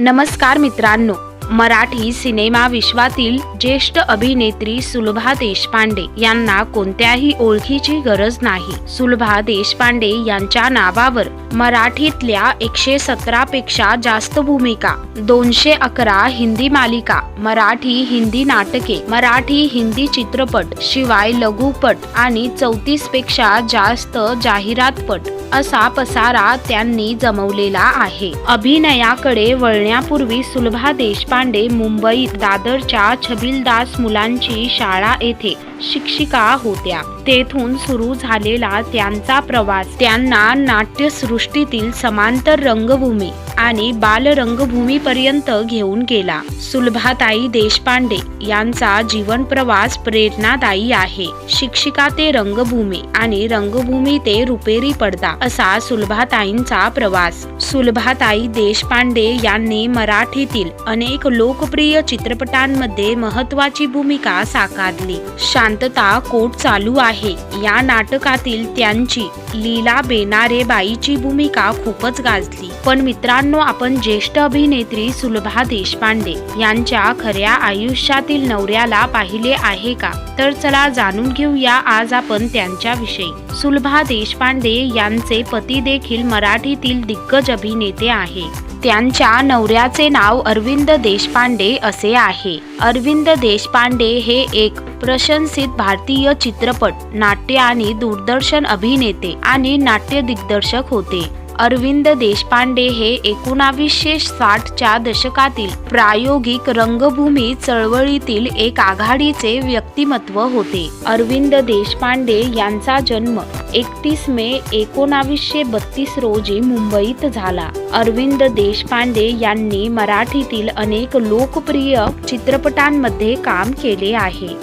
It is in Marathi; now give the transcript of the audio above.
नमस्कार मित्रांनो मराठी सिनेमा विश्वातील ज्येष्ठ अभिनेत्री सुलभा देशपांडे यांना कोणत्याही ओळखीची गरज नाही. सुलभा देशपांडे यांच्या नावावर मराठीतल्या एकशे सतरा पेक्षा जास्त भूमिका दोनशे अकरा हिंदी मालिका मराठी हिंदी नाटके मराठी हिंदी चित्रपट शिवाय लघुपट आणि चौतीसपेक्षा जास्त जाहिरातपट असा पसारा त्यांनी जमवलेला आहे. अभिनयाकडे वळण्यापूर्वी सुलभा देशपांडे मुंबईत दादरच्या छबिलदास मुलांची शाळा येथे शिक्षिका होत्या. तेथून सुरू झालेला त्यांचा प्रवास त्यांना नाट्यसृष्टीतील समांतर रंगभूमी आणि बालरंगभूमीपर्यंत घेऊन गेला. सुलभाताई देशपांडे यांचा जीवन प्रवास प्रेरणादायी आहे. शिक्षिका ते रंगभूमी आणि रंगभूमी ते रुपेरी पडदा असा सुलभाताईंचा प्रवास. सुलभाताई देशपांडे यांनी मराठीतील अनेक लोकप्रिय चित्रपटांमध्ये महत्वाची भूमिका साकारली. शांतता कोट चालू आहे. या नाटकातील त्यांची लीला बेनारे बाईची भूमिका खूपच गाजली. पण मित्रांनो आपण ज्येष्ठ अभिनेत्री सुलभा देशपांडे यांच्या खऱ्या आयुष्यातील नवऱ्याला पाहिले आहे का? तर चला जाणून घेऊया आज आपण त्यांच्याविषयी. सुलभा देशपांडे यांचे पती देखील मराठीतील दिग्गज अभिनेते आहे त्यांच्या नवऱ्याचे नाव अरविंद देशपांडे असे आहे. अरविंद देशपांडे हे एक प्रशंसित भारतीय चित्रपट नाट्य आणि दूरदर्शन अभिनेते आणि नाट्य दिग्दर्शक होते. अरविंद देशपांडे हे एकोणावीसशे साठच्या दशकातील प्रायोगिक रंगभूमी चळवळीतील एक आघाडीचे व्यक्तिमत्व होते. अरविंद देशपांडे यांचा जन्म एकतीस मे एकोणावीसशे बत्तीस रोजी मुंबईत झाला. अरविंद देशपांडे यांनी मराठीतील अनेक लोकप्रिय चित्रपटांमध्ये काम केले आहे.